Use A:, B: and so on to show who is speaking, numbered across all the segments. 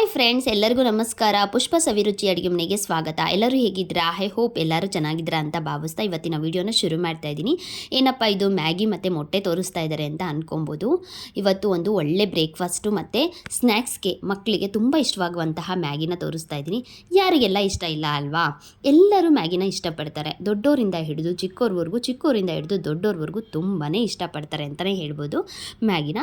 A: Hi friends ಎಲ್ಲರಿಗೂ ನಮಸ್ಕಾರ. ಪುಷ್ಪ ಸವಿರುಚಿ ಅಡುಗೆ ಮನೆಗೆ ಸ್ವಾಗತ. ಎಲ್ಲರೂ ಹೇಗಿದ್ದೀರಾ? ಐ ಹೋಪ್ ಎಲ್ಲರೂ ಚೆನ್ನಾಗಿದ್ದೀರಾ ಅಂತ ಭಾವಿಸ್ತಾ ಇವತ್ತಿನ ವಿಡಿಯೋನ ಶುರು ಮಾಡ್ತಾ ಇದ್ದೀನಿ. ಏನಪ್ಪ ಇದು? ಮ್ಯಾಗಿ ಮತ್ತು ಮೊಟ್ಟೆ ತೋರಿಸ್ತಾ ಇದ್ದಾರೆ ಅಂತ ಅಂದ್ಕೊಬೋದು ಇವತ್ತು ಒಂದು ಒಳ್ಳೆ ಬ್ರೇಕ್ಫಾಸ್ಟು ಮತ್ತು ಸ್ನ್ಯಾಕ್ಸ್ಗೆ ಮಕ್ಕಳಿಗೆ ತುಂಬ ಇಷ್ಟವಾಗುವಂತಹ ಮ್ಯಾಗಿನ ತೋರಿಸ್ತಾ ಇದ್ದೀನಿ. ಯಾರಿಗೆಲ್ಲ ಇಷ್ಟ ಇಲ್ಲ ಅಲ್ವಾ? ಎಲ್ಲರೂ ಮ್ಯಾಗಿನ ಇಷ್ಟಪಡ್ತಾರೆ. ದೊಡ್ಡೋರಿಂದ ಹಿಡಿದು ಚಿಕ್ಕೋರ್ವರೆಗೂ ಚಿಕ್ಕವರಿಂದ ಹಿಡಿದು ದೊಡ್ಡೋರ್ವರೆಗೂ ತುಂಬಾ ಇಷ್ಟಪಡ್ತಾರೆ ಅಂತಲೇ ಹೇಳ್ಬೋದು. ಮ್ಯಾಗಿನ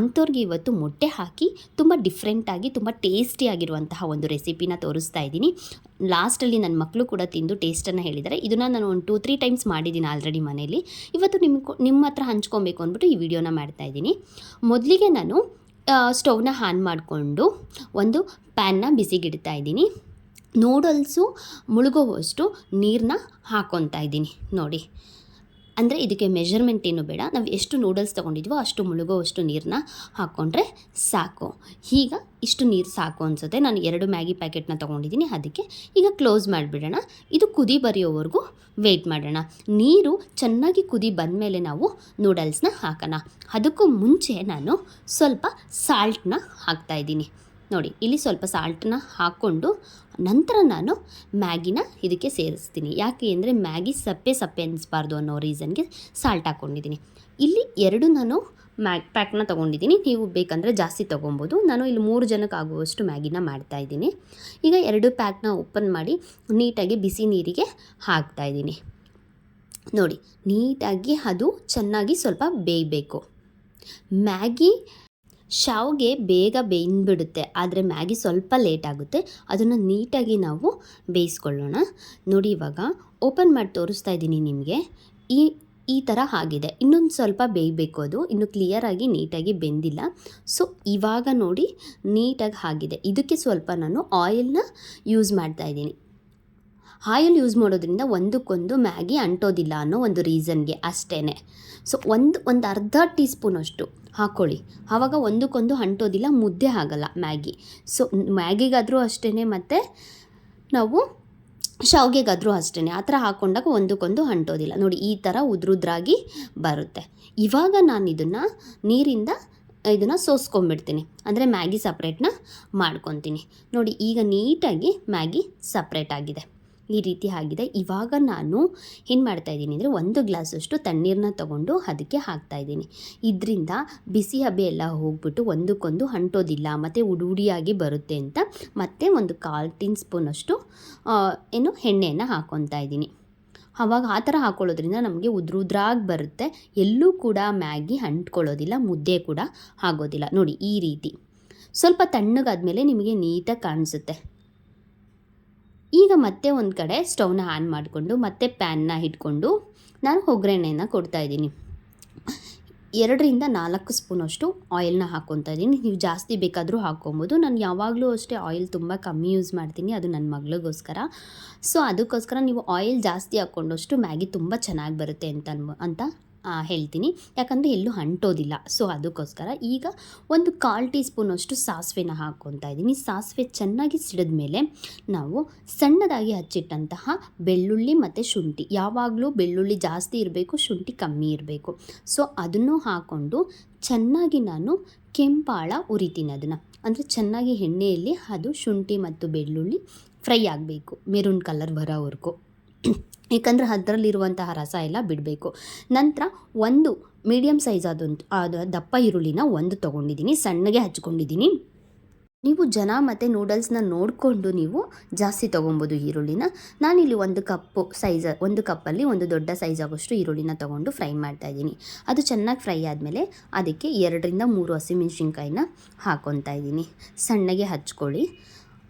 A: ಅಂಥವ್ರಿಗೆ ಇವತ್ತು ಮೊಟ್ಟೆ ಹಾಕಿ ತುಂಬ ಡಿಫ್ರೆಂಟಾಗಿ ತುಂಬ ಟೇಸ್ಟಿಯಾಗಿರುವಂತಹ ಒಂದು ರೆಸಿಪಿನ ತೋರಿಸ್ತಾ ಇದ್ದೀನಿ. ಲಾಸ್ಟಲ್ಲಿ ನನ್ನ ಮಕ್ಕಳು ಕೂಡ ತಿಂದು ಟೇಸ್ಟನ್ನು ಹೇಳಿದ್ದಾರೆ. ಇದನ್ನು ನಾನು ಒಂದು ಟೂ ತ್ರೀ ಟೈಮ್ಸ್ ಮಾಡಿದ್ದೀನಿ ಆಲ್ರೆಡಿ ಮನೇಲಿ. ಇವತ್ತು ನಿಮ್ಮ ನಿಮ್ಮ ಹತ್ರ ಹಂಚ್ಕೊಬೇಕು ಅಂದ್ಬಿಟ್ಟು ಈ ವಿಡಿಯೋನ ಮಾಡ್ತಾ ಇದ್ದೀನಿ. ಮೊದಲಿಗೆ ನಾನು ಸ್ಟೌವ್ನ ಆನ್ ಮಾಡಿಕೊಂಡು ಒಂದು ಪ್ಯಾನ್ನ ಬಿಸಿಗಿಡ್ತಾ ಇದ್ದೀನಿ. ನೂಡಲ್ಸು ಮುಳುಗೋವಷ್ಟು ನೀರನ್ನ ಹಾಕ್ಕೊತಾ ಇದ್ದೀನಿ. ನೋಡಿ. ಅಂದರೆ ಇದಕ್ಕೆ ಮೆಷರ್ಮೆಂಟ್ ಏನು ಬೇಡ. ನಾವು ಎಷ್ಟು ನೂಡಲ್ಸ್ ತೊಗೊಂಡಿದ್ವೋ ಅಷ್ಟು ಮುಳುಗೋವಷ್ಟು ನೀರನ್ನ ಹಾಕ್ಕೊಂಡ್ರೆ ಸಾಕು. ಈಗ ಇಷ್ಟು ನೀರು ಸಾಕು ಅನಿಸುತ್ತೆ. ನಾನು ಎರಡು ಮ್ಯಾಗಿ ಪ್ಯಾಕೆಟ್ನ ತೊಗೊಂಡಿದ್ದೀನಿ. ಅದಕ್ಕೆ ಈಗ ಕ್ಲೋಸ್ ಮಾಡಿಬಿಡೋಣ. ಇದು ಕುದಿ ಬರೆಯೋವರೆಗೂ ವೆಯ್ಟ್ ಮಾಡೋಣ. ನೀರು ಚೆನ್ನಾಗಿ ಕುದಿ ಬಂದಮೇಲೆ ನಾವು ನೂಡಲ್ಸ್ನ ಹಾಕೋಣ. ಅದಕ್ಕೂ ಮುಂಚೆ ನಾನು ಸ್ವಲ್ಪ ಸಾಲ್ಟ್ನ ಹಾಕ್ತಾಯಿದ್ದೀನಿ ನೋಡಿ, ಇಲ್ಲಿ ಸ್ವಲ್ಪ ಸಾಲ್ಟನ್ನ ಹಾಕ್ಕೊಂಡು ನಂತರ ನಾನು ಮ್ಯಾಗಿನ ಇದಕ್ಕೆ ಸೇರಿಸ್ತೀನಿ. ಯಾಕೆ ಅಂದರೆ ಮ್ಯಾಗಿ ಸಪ್ಪೆ ಸಪ್ಪೆ ಅನಿಸ್ಬಾರ್ದು ಅನ್ನೋ ರೀಸನ್ಗೆ ಸಾಲ್ಟ್ ಹಾಕ್ಕೊಂಡಿದ್ದೀನಿ ಇಲ್ಲಿ ಎರಡು ನಾನು ಮ್ಯಾಗ್ ಪ್ಯಾಕ್ನ ತೊಗೊಂಡಿದ್ದೀನಿ. ನೀವು ಬೇಕಂದರೆ ಜಾಸ್ತಿ ತೊಗೊಬೋದು. ನಾನು ಇಲ್ಲಿ ಮೂರು ಜನಕ್ಕೆ ಆಗುವಷ್ಟು ಮ್ಯಾಗಿನ ಮಾಡ್ತಾಯಿದ್ದೀನಿ ಈಗ ಎರಡು ಪ್ಯಾಕ್ನ ಓಪನ್ ಮಾಡಿ ನೀಟಾಗಿ ಬಿಸಿ ನೀರಿಗೆ ಹಾಕ್ತಾಯಿದ್ದೀನಿ ನೋಡಿ, ನೀಟಾಗಿ ಅದು ಚೆನ್ನಾಗಿ ಸ್ವಲ್ಪ ಬೇಯಬೇಕು. ಮ್ಯಾಗಿ ಶಾವ್ಗೆ ಬೇಗ ಬೇಯಿಂದ್ಬಿಡುತ್ತೆ ಆದರೆ ಮ್ಯಾಗಿ ಸ್ವಲ್ಪ ಲೇಟ್ ಆಗುತ್ತೆ. ಅದನ್ನು ನೀಟಾಗಿ ನಾವು ಬೇಯಿಸ್ಕೊಳ್ಳೋಣ. ನೋಡಿ ಇವಾಗ, ಓಪನ್ ಮಾಡಿ ತೋರಿಸ್ತಾ ಇದ್ದೀನಿ ನಿಮಗೆ. ಈ ಈ ಥರ ಆಗಿದೆ. ಇನ್ನೊಂದು ಸ್ವಲ್ಪ ಬೇಯಬೇಕು ಅದು. ಇನ್ನು ಕ್ಲಿಯರಾಗಿ ನೀಟಾಗಿ ಬೆಂದಿಲ್ಲ. ಸೊ ಇವಾಗ ನೋಡಿ ನೀಟಾಗಿ ಆಗಿದೆ. ಇದಕ್ಕೆ ಸ್ವಲ್ಪ ನಾನು ಆಯಿಲ್ನ ಯೂಸ್ ಮಾಡ್ತಾ ಇದ್ದೀನಿ. ಆಯಿಲ್ ಯೂಸ್ ಮಾಡೋದ್ರಿಂದ ಒಂದಕ್ಕೊಂದು ಮ್ಯಾಗಿ ಅಂಟೋದಿಲ್ಲ ಅನ್ನೋ ಒಂದು ರೀಸನ್ಗೆ ಅಷ್ಟೇ ಸೊ ಒಂದು ಒಂದು ಅರ್ಧ ಟೀ ಸ್ಪೂನಷ್ಟು ಹಾಕ್ಕೊಳ್ಳಿ ಆವಾಗ ಒಂದಕ್ಕೊಂದು ಅಂಟೋದಿಲ್ಲ ಮುದ್ದೆ ಆಗಲ್ಲ ಮ್ಯಾಗಿ. ಸೊ ಮ್ಯಾಗಿಗಾದರೂ ಅಷ್ಟೇ ಮತ್ತು ನಾವು ಶಾವ್ಗೆಗಾದರೂ ಅಷ್ಟೇ ಆ ಥರ ಹಾಕ್ಕೊಂಡಾಗ ಒಂದಕ್ಕೊಂದು ಅಂಟೋದಿಲ್ಲ ನೋಡಿ, ಈ ಥರ ಉದ್ರುದ್ರಾಗಿ ಬರುತ್ತೆ. ಇವಾಗ ನಾನು ಇದನ್ನು ನೀರಿಂದ ಇದನ್ನು ಸೋಸ್ಕೊಂಬಿಡ್ತೀನಿ. ಅಂದರೆ ಮ್ಯಾಗಿ ಸಪ್ರೇಟ್ನ ಮಾಡ್ಕೊತೀನಿ. ನೋಡಿ, ಈಗ ನೀಟಾಗಿ ಮ್ಯಾಗಿ ಸಪ್ರೇಟ್ ಆಗಿದೆ. ಈ ರೀತಿ ಆಗಿದೆ. ಇವಾಗ ನಾನು ಏನು ಮಾಡ್ತಾಯಿದ್ದೀನಿ ಅಂದರೆ ಒಂದು ಗ್ಲಾಸಷ್ಟು ತಣ್ಣೀರನ್ನ ತಗೊಂಡು ಅದಕ್ಕೆ ಹಾಕ್ತಾಯಿದ್ದೀನಿ ಇದರಿಂದ ಬಿಸಿ ಹಬೆ ಎಲ್ಲ ಹೋಗ್ಬಿಟ್ಟು ಒಂದಕ್ಕೊಂದು ಅಂಟೋದಿಲ್ಲ, ಮತ್ತು ಉಡುಡಿಯಾಗಿ ಬರುತ್ತೆ ಅಂತ ಮತ್ತೆ ಒಂದು ಕಾಲು ಟೀನ್ ಸ್ಪೂನಷ್ಟು ಏನು ಎಣ್ಣೆಯನ್ನು ಹಾಕ್ಕೊತಾ ಇದ್ದೀನಿ. ಆವಾಗ ಆ ಥರ ಹಾಕ್ಕೊಳ್ಳೋದ್ರಿಂದ ನಮಗೆ ಉದ್ರುದ್ರಾಗಿ ಬರುತ್ತೆ. ಎಲ್ಲೂ ಕೂಡ ಮ್ಯಾಗಿ ಅಂಟ್ಕೊಳ್ಳೋದಿಲ್ಲ, ಮುದ್ದೆ ಕೂಡ ಆಗೋದಿಲ್ಲ. ನೋಡಿ ಈ ರೀತಿ. ಸ್ವಲ್ಪ ತಣ್ಣಗಾದ ಮೇಲೆ ನಿಮಗೆ ನೀಟಾಗಿ ಕಾಣಿಸುತ್ತೆ. ಈಗ ಮತ್ತೆ ಒಂದು ಕಡೆ ಸ್ಟವ್ನ ಆನ್ ಮಾಡಿಕೊಂಡು, ಮತ್ತೆ ಪ್ಯಾನ್ನ ಇಟ್ಕೊಂಡು ನಾನು ಒಗ್ಗರಣೆನ ಕೊಡ್ತಾಯಿದ್ದೀನಿ ಎರಡರಿಂದ ನಾಲ್ಕು ಸ್ಪೂನಷ್ಟು ಆಯಿಲ್ನ ಹಾಕ್ಕೊತಾ ಇದ್ದೀನಿ. ನೀವು ಜಾಸ್ತಿ ಬೇಕಾದರೂ ಹಾಕ್ಕೊಬೋದು. ನಾನು ಯಾವಾಗಲೂ ಅಷ್ಟೇ ಆಯಿಲ್ ತುಂಬ ಕಮ್ಮಿ ಯೂಸ್ ಮಾಡ್ತೀನಿ. ಅದು ನನ್ನ ಮಗಳಿಗೋಸ್ಕರ. ಸೊ ಅದಕ್ಕೋಸ್ಕರ ನೀವು ಆಯಿಲ್ ಜಾಸ್ತಿ ಹಾಕ್ಕೊಂಡಷ್ಟು ಮ್ಯಾಗಿ ತುಂಬ ಚೆನ್ನಾಗಿ ಬರುತ್ತೆ ಅಂತ ಅಂತ ಹೇಳ್ತೀನಿ. ಯಾಕಂದರೆ ಎಲ್ಲೂ ಅಂಟೋದಿಲ್ಲ. ಸೊ ಅದಕ್ಕೋಸ್ಕರ ಈಗ ಒಂದು ಕಾಲು ಟೀ ಸ್ಪೂನಷ್ಟು ಸಾಸಿವೆನ ಹಾಕ್ಕೊತಾ ಇದ್ದೀನಿ. ಸಾಸಿವೆ ಚೆನ್ನಾಗಿ ಸಿಡಿದ ಮೇಲೆ ನಾವು ಸಣ್ಣದಾಗಿ ಹಚ್ಚಿಟ್ಟಂತಹ ಬೆಳ್ಳುಳ್ಳಿ ಮತ್ತು ಶುಂಠಿ. ಯಾವಾಗಲೂ ಬೆಳ್ಳುಳ್ಳಿ ಜಾಸ್ತಿ ಇರಬೇಕು, ಶುಂಠಿ ಕಮ್ಮಿ ಇರಬೇಕು. ಸೊ ಅದನ್ನು ಹಾಕ್ಕೊಂಡು ಚೆನ್ನಾಗಿ ನಾನು ಕೆಂಪಾಳ ಉರಿತೀನಿ ಅದನ್ನು. ಅಂದರೆ ಚೆನ್ನಾಗಿ ಎಣ್ಣೆಯಲ್ಲಿ ಅದು ಶುಂಠಿ ಮತ್ತು ಬೆಳ್ಳುಳ್ಳಿ ಫ್ರೈ ಆಗಬೇಕು. ಮೆರೂನ್ ಕಲರ್ ಬರೋವರೆಗೂ ಏಕೆಂದರೆ ಅದರಲ್ಲಿರುವಂತಹ ರಸ ಎಲ್ಲ ಬಿಡಬೇಕು. ನಂತರ ಒಂದು ಮೀಡಿಯಮ್ ಸೈಜ್ ಆದಂಥ ಅದು ದಪ್ಪ ಈರುಳ್ಳಿನ ಒಂದು ತೊಗೊಂಡಿದ್ದೀನಿ, ಸಣ್ಣಗೆ ಹಚ್ಕೊಂಡಿದ್ದೀನಿ. ನೀವು ಜನ ಮತ್ತು ನೂಡಲ್ಸ್ನ ನೋಡಿಕೊಂಡು ನೀವು ಜಾಸ್ತಿ ತೊಗೊಬೋದು ಈರುಳ್ಳಿನ. ನಾನಿಲ್ಲಿ ಒಂದು ಕಪ್ಪು ಸೈಜ್ ಒಂದು ಕಪ್ಪಲ್ಲಿ ಒಂದು ದೊಡ್ಡ ಸೈಜ್ ಆಗೋಷ್ಟು ಈರುಳ್ಳಿನ ತೊಗೊಂಡು ಫ್ರೈ ಮಾಡ್ತಾಯಿದ್ದೀನಿ ಅದು ಚೆನ್ನಾಗಿ ಫ್ರೈ ಆದಮೇಲೆ ಅದಕ್ಕೆ ಎರಡರಿಂದ ಮೂರು ಹಸಿಮೆಣ್ಸಿನ್ಕಾಯಿನ ಹಾಕ್ಕೊತಾ ಇದ್ದೀನಿ. ಸಣ್ಣಗೆ ಹಚ್ಕೊಳ್ಳಿ.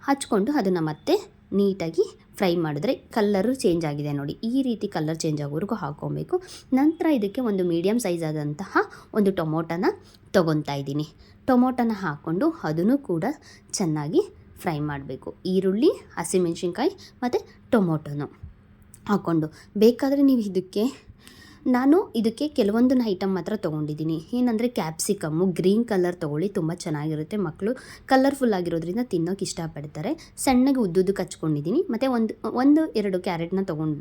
A: ಹಚ್ಕೊಂಡು ಅದನ್ನು ಮತ್ತೆ ನೀಟಾಗಿ ಫ್ರೈ ಮಾಡಿದ್ರೆ ಕಲ್ಲರು ಚೇಂಜ್ ಆಗಿದೆ ನೋಡಿ. ಈ ರೀತಿ ಕಲ್ಲರ್ ಚೇಂಜ್ ಆಗೋವರೆಗೂ ಹಾಕ್ಕೊಬೇಕು ನಂತರ ಇದಕ್ಕೆ ಒಂದು ಮೀಡಿಯಮ್ ಸೈಜ್ ಆದಂತಹ ಒಂದು ಟೊಮೊಟೊನ ತೊಗೊತಾ ಇದ್ದೀನಿ. ಟೊಮೊಟೊನ ಹಾಕ್ಕೊಂಡು ಅದನ್ನು ಕೂಡ ಚೆನ್ನಾಗಿ ಫ್ರೈ ಮಾಡಬೇಕು. ಈರುಳ್ಳಿ, ಹಸಿಮೆಣ್ಸಿನ್ಕಾಯಿ ಮತ್ತು ಟೊಮೊಟೊನು ಹಾಕ್ಕೊಂಡು. ಬೇಕಾದರೆ ನೀವು ಇದಕ್ಕೆ ನಾನು ಇದಕ್ಕೆ ಕೆಲವೊಂದನ್ನು ಐಟಮ್ ಮಾತ್ರ ತೊಗೊಂಡಿದ್ದೀನಿ. ಏನಂದರೆ ಕ್ಯಾಪ್ಸಿಕಮ್ಮು ಗ್ರೀನ್ ಕಲರ್ ತೊಗೊಳ್ಳಿ ತುಂಬ ಚೆನ್ನಾಗಿರುತ್ತೆ ಮಕ್ಕಳು ಕಲರ್ಫುಲ್ ಆಗಿರೋದ್ರಿಂದ ತಿನ್ನೋಕೆ ಇಷ್ಟಪಡ್ತಾರೆ. ಸಣ್ಣಗೆ ಉದ್ದುದ್ದು ಕಚ್ಕೊಂಡಿದ್ದೀನಿ. ಮತ್ತು ಒಂದು ಒಂದು, ಎರಡು ಕ್ಯಾರೆಟ್ನ ತೊಗೊಂಡು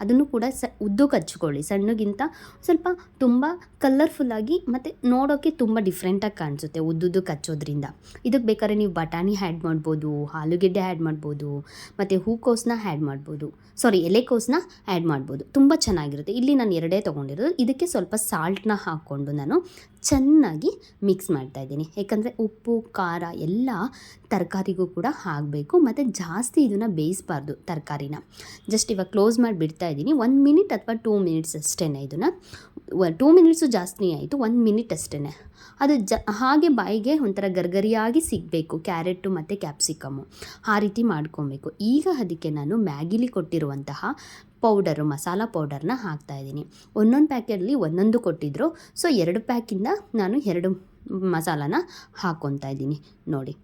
A: ಅದನ್ನು ಕೂಡ ಸ, ಉದ್ದು ಕಚ್ಕೊಳ್ಳಿ. ಸಣ್ಣಗಿಂತ ಸ್ವಲ್ಪ ತುಂಬ ಕಲರ್ಫುಲ್ಲಾಗಿ ಮತ್ತು ನೋಡೋಕ್ಕೆ ತುಂಬ ಡಿಫ್ರೆಂಟಾಗಿ ಕಾಣಿಸುತ್ತೆ ಉದ್ದುದ್ದು ಕಚ್ಚೋದ್ರಿಂದ. ಇದಕ್ಕೆ ಬೇಕಾದ್ರೆ ನೀವು ಬಟಾಣಿ ಆ್ಯಡ್ ಮಾಡ್ಬೋದು, ಆಲೂಗೆಡ್ಡೆ ಆ್ಯಡ್ ಮಾಡ್ಬೋದು, ಮತ್ತು ಹೂಕೋಸನ್ನ ಆ್ಯಡ್ ಮಾಡ್ಬೋದು. ಸಾರಿ ಎಲೆಕೋಸನ್ನ ಆ್ಯಡ್ ಮಾಡ್ಬೋದು. ತುಂಬ ಚೆನ್ನಾಗಿರುತ್ತೆ. ಇಲ್ಲಿ ನಾನು ಎರಡೇ ತೊಗೊಂಡಿರೋದು. ಇದಕ್ಕೆ ಸ್ವಲ್ಪ ಸಾಲ್ಟನ್ನ ಹಾಕ್ಕೊಂಡು ನಾನು ಚೆನ್ನಾಗಿ ಮಿಕ್ಸ್ ಮಾಡ್ತಾ ಇದ್ದೀನಿ. ಯಾಕಂದರೆ ಉಪ್ಪು, ಖಾರ ಎಲ್ಲ ತರಕಾರಿಗೂ ಕೂಡ ಹಾಕಬೇಕು. ಮತ್ತು ಜಾಸ್ತಿ ಇದನ್ನು ಬೇಯಿಸಬಾರ್ದು ತರಕಾರಿನ. ಜಸ್ಟ್ ಇವಾಗ ಕ್ಲೋಸ್ ಮಾಡಿ ಬಿಡ್ತಾ ಇದ್ದೀನಿ. ಒನ್ ಮಿನಿಟ್ ಅಥವಾ ಟೂ ಮಿನಿಟ್ಸ್ ಅಷ್ಟೇ ಇದನ್ನು. ಟೂ ಮಿನಿಟ್ಸು ಜಾಸ್ತಿ ಆಯಿತು. ಒನ್ ಮಿನಿಟ್ ಅಷ್ಟೇ ಅದು ಜ ಹಾಗೆ ಬಾಯಿಗೆ ಒಂಥರ ಗರ್ಗರಿಯಾಗಿ ಸಿಗಬೇಕು. ಕ್ಯಾರೆಟು ಮತ್ತು ಕ್ಯಾಪ್ಸಿಕಮ್ಮು. ಆ ರೀತಿ ಮಾಡ್ಕೊಬೇಕು. ಈಗ ಅದಕ್ಕೆ ನಾನು ಮ್ಯಾಗಿಲಿ ಕೊಟ್ಟಿರುವಂತಹ ಪೌಡರು ಮಸಾಲ ಪೌಡರ್ನ ಹಾಕ್ತಾಯಿದ್ದೀನಿ ಒಂದೊಂದು ಪ್ಯಾಕೆಟಲ್ಲಿ ಒಂದೊಂದು ಕೊಟ್ಟಿದ್ದರು ಸೊ ಎರಡು ಪ್ಯಾಕಿಂದ ನಾನು ಎರಡು ಮಸಾಲಾನ ಹಾಕ್ಕೊತಾ ಇದ್ದೀನಿ. ನೋಡಿ.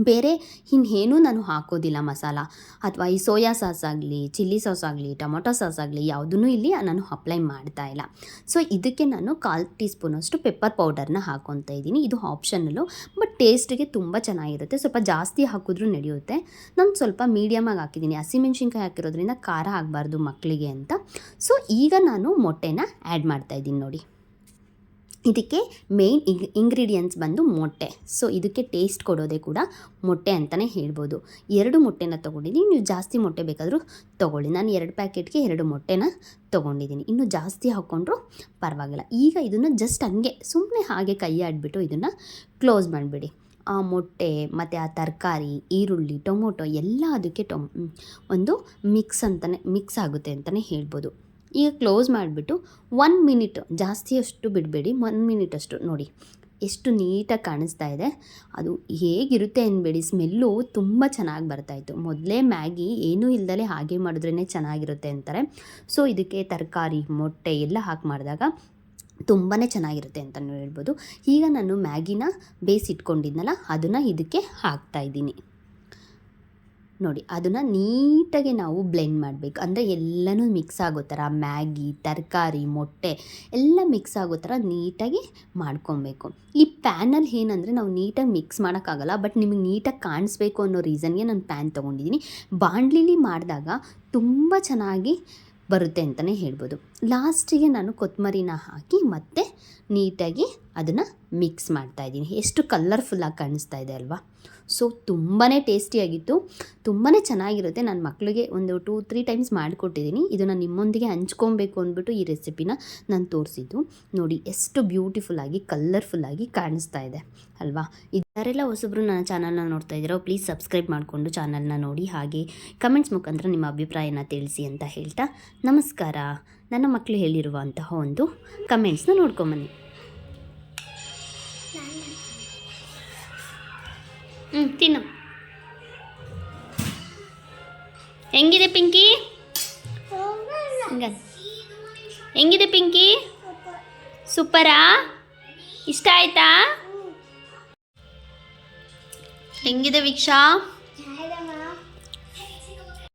A: ಬೇರೆ ಇನ್ನೇನೂ ನಾನು ಹಾಕೋದಿಲ್ಲ ಮಸಾಲ. ಅಥವಾ ಈ ಸೋಯಾ ಸಾಸ್ ಆಗಲಿ, ಚಿಲ್ಲಿ ಸಾಸ್ ಆಗಲಿ, ಟೊಮೊಟೊ ಸಾಸ್ ಆಗಲಿ ಯಾವುದೂ ಇಲ್ಲಿ ನಾನು ಅಪ್ಲೈ ಮಾಡ್ತಾ ಇಲ್ಲ. ಸೊ, ಇದಕ್ಕೆ ನಾನು ಕಾಲು ಟೀ ಸ್ಪೂನಷ್ಟು ಪೆಪ್ಪರ್ ಪೌಡರ್ನ ಹಾಕೊತಾ ಇದ್ದೀನಿ. ಇದು ಆಪ್ಷನಲ್ಲು, ಬಟ್ ಟೇಸ್ಟಿಗೆ ತುಂಬ ಚೆನ್ನಾಗಿರುತ್ತೆ. ಸ್ವಲ್ಪ ಜಾಸ್ತಿ ಹಾಕಿದ್ರೂ ನಡೆಯುತ್ತೆ. ನಾನು ಸ್ವಲ್ಪ ಮೀಡಿಯಮಾಗಿ ಹಾಕಿದ್ದೀನಿ. ಹಸಿಮೆಣ್ಸಿನ್ಕಾಯಿ ಹಾಕಿರೋದ್ರಿಂದ ಖಾರ ಆಗಬಾರ್ದು ಮಕ್ಕಳಿಗೆ ಅಂತ. ಸೊ, ಈಗ ನಾನು ಮೊಟ್ಟೆನ ಆ್ಯಡ್ ಮಾಡ್ತಾಯಿದ್ದೀನಿ ನೋಡಿ. ಇದಕ್ಕೆ ಮೇಯ್ನ್ ಇಂಗ್ ಇಂಗ್ರೀಡಿಯೆಂಟ್ಸ್ ಬಂದು ಮೊಟ್ಟೆ. ಸೊ ಇದಕ್ಕೆ ಟೇಸ್ಟ್ ಕೊಡೋದೇ ಕೂಡ ಮೊಟ್ಟೆ ಅಂತಲೇ ಹೇಳ್ಬೋದು. ಎರಡು ಮೊಟ್ಟೆನ ತೊಗೊಂಡಿದ್ದೀನಿ ನೀವು ಜಾಸ್ತಿ ಮೊಟ್ಟೆ ಬೇಕಾದರೂ ತೊಗೊಳ್ಳಿ. ನಾನು ಎರಡು ಪ್ಯಾಕೆಟ್ಗೆ ಎರಡು ಮೊಟ್ಟೆನ ತೊಗೊಂಡಿದ್ದೀನಿ ಇನ್ನು ಜಾಸ್ತಿ ಹಾಕ್ಕೊಂಡ್ರು ಪರವಾಗಿಲ್ಲ. ಈಗ ಇದನ್ನು ಜಸ್ಟ್ ಹಂಗೆ ಸುಮ್ಮನೆ ಹಾಗೆ ಕೈ ಆಡಿಬಿಟ್ಟು ಇದನ್ನು ಕ್ಲೋಸ್ ಮಾಡಿಬಿಡಿ. ಆ ಮೊಟ್ಟೆ, ಮತ್ತು ಆ ತರಕಾರಿ, ಈರುಳ್ಳಿ, ಟೊಮೊಟೊ ಎಲ್ಲ ಅದಕ್ಕೆ ಟೊಮ್, ಒಂದು ಮಿಕ್ಸ್ ಅಂತಲೇ ಮಿಕ್ಸ್ ಆಗುತ್ತೆ ಅಂತಲೇ ಹೇಳ್ಬೋದು. ಈಗ ಕ್ಲೋಸ್ ಮಾಡಿಬಿಟ್ಟು ಒನ್ ಮಿನಿಟ್ ಜಾಸ್ತಿ ಅಷ್ಟು ಬಿಡಬೇಡಿ ಒನ್ ಮಿನಿಟ್ ಅಷ್ಟು. ನೋಡಿ, ಎಷ್ಟು ನೀಟಾಗಿ ಕಾಣಿಸ್ತಾ ಇದೆ. ಅದು ಹೇಗಿರುತ್ತೆ ಅನ್ಬೇಡಿ ಸ್ಮೆಲ್ಲು ತುಂಬ ಚೆನ್ನಾಗಿ ಬರ್ತಾಯಿತ್ತು ಮೊದಲೇ ಮ್ಯಾಗಿ ಏನೂ ಇಲ್ದಲೆ ಹಾಗೆ ಮಾಡಿದ್ರೇ ಚೆನ್ನಾಗಿರುತ್ತೆ ಅಂತಾರೆ. ಸೊ ಇದಕ್ಕೆ ತರಕಾರಿ, ಮೊಟ್ಟೆ ಎಲ್ಲ ಹಾಕಿ ಮಾಡಿದಾಗ ತುಂಬಾ ಚೆನ್ನಾಗಿರುತ್ತೆ ಅಂತಲೂ ಹೇಳ್ಬೋದು. ಈಗ ನಾನು ಮ್ಯಾಗಿನ ಬೇಯಿಸಿಟ್ಕೊಂಡಿದ್ನಲ್ಲ, ಅದನ್ನು ಇದಕ್ಕೆ ಹಾಕ್ತಾಯಿದ್ದೀನಿ ನೋಡಿ, ಅದನ್ನು ನೀಟಾಗಿ ನಾವು ಬ್ಲೆಂಡ್ ಮಾಡಬೇಕು. ಅಂದರೆ ಎಲ್ಲನೂ ಮಿಕ್ಸ್ ಆಗೋ ಥರ, ಮ್ಯಾಗಿ, ತರಕಾರಿ, ಮೊಟ್ಟೆ ಎಲ್ಲ ಮಿಕ್ಸ್ ಆಗೋ ಥರ ನೀಟಾಗಿ ಮಾಡ್ಕೊಬೇಕು. ಈ ಪ್ಯಾನಲ್ಲಿ ಏನಂದರೆ ನಾವು ನೀಟಾಗಿ ಮಿಕ್ಸ್ ಮಾಡೋಕ್ಕಾಗಲ್ಲ ಬಟ್ ನಿಮಗೆ ನೀಟಾಗಿ ಕಾಣಿಸ್ಬೇಕು ಅನ್ನೋ ರೀಸನ್ಗೆ ನಾನು ಪ್ಯಾನ್ ತೊಗೊಂಡಿದ್ದೀನಿ. ಬಾಂಡ್ಲಿಲಿ ಮಾಡಿದಾಗ ತುಂಬ ಚೆನ್ನಾಗಿ ಬರುತ್ತೆ ಅಂತಲೇ ಹೇಳ್ಬೋದು. ಲಾಸ್ಟಿಗೆ ನಾನು ಕೊತ್ತಂಬರಿನ ಹಾಕಿ ಮತ್ತೆ ನೀಟಾಗಿ ಅದನ್ನು ಮಿಕ್ಸ್ ಮಾಡ್ತಾಯಿದ್ದೀನಿ ಎಷ್ಟು ಕಲರ್ಫುಲ್ಲಾಗಿ ಕಾಣಿಸ್ತಾ ಇದೆ ಅಲ್ವಾ? ಸೊ ತುಂಬಾ ಟೇಸ್ಟಿಯಾಗಿತ್ತು. ತುಂಬಾ ಚೆನ್ನಾಗಿರುತ್ತೆ. ನನ್ನ ಮಕ್ಕಳಿಗೆ ಒಂದು ಟೂ ತ್ರೀ ಟೈಮ್ಸ್ ಮಾಡಿಕೊಟ್ಟಿದ್ದೀನಿ ಇದನ್ನು ನಿಮ್ಮೊಂದಿಗೆ ಹಂಚ್ಕೊಬೇಕು ಅಂದ್ಬಿಟ್ಟು ಈ ರೆಸಿಪಿನ ನಾನು ತೋರಿಸಿದ್ದು. ನೋಡಿ, ಎಷ್ಟು ಬ್ಯೂಟಿಫುಲ್ಲಾಗಿ ಕಲರ್ಫುಲ್ಲಾಗಿ ಕಾಣಿಸ್ತಾ ಇದೆ. ಅಲ್ವಾ? ಯಾರೆಲ್ಲ ಹೊಸಬ್ರು ನನ್ನ ಚಾನಲ್ನ ನೋಡ್ತಾ ಇದ್ದೀರೋ ಪ್ಲೀಸ್ ಸಬ್ಸ್ಕ್ರೈಬ್ ಮಾಡಿಕೊಂಡು ಚಾನಲ್ನ ನೋಡಿ. ಹಾಗೆ ಕಮೆಂಟ್ಸ್ ಮುಖಾಂತರ ನಿಮ್ಮ ಅಭಿಪ್ರಾಯನ ತಿಳಿಸಿ ಅಂತ ಹೇಳ್ತಾ ನಮಸ್ಕಾರ. ನನ್ನ ಮಕ್ಕಳು ಹೇಳಿರುವಂತಹ ಒಂದು ಕಮೆಂಟ್ಸ್ನ ನೋಡ್ಕೊಂಬನ್ನಿ ಹ್ಞೂ ತಿನ್ನು. ಹೆಂಗಿದೆ ಪಿಂಕಿ? ಹಂಗ ಹೆಂಗಿದೆ ಪಿಂಕಿ? ಸೂಪರಾ? ಇಷ್ಟ ಆಯ್ತಾ? ಹೆಂಗಿದೆ ವೀಕ್ಷಾ?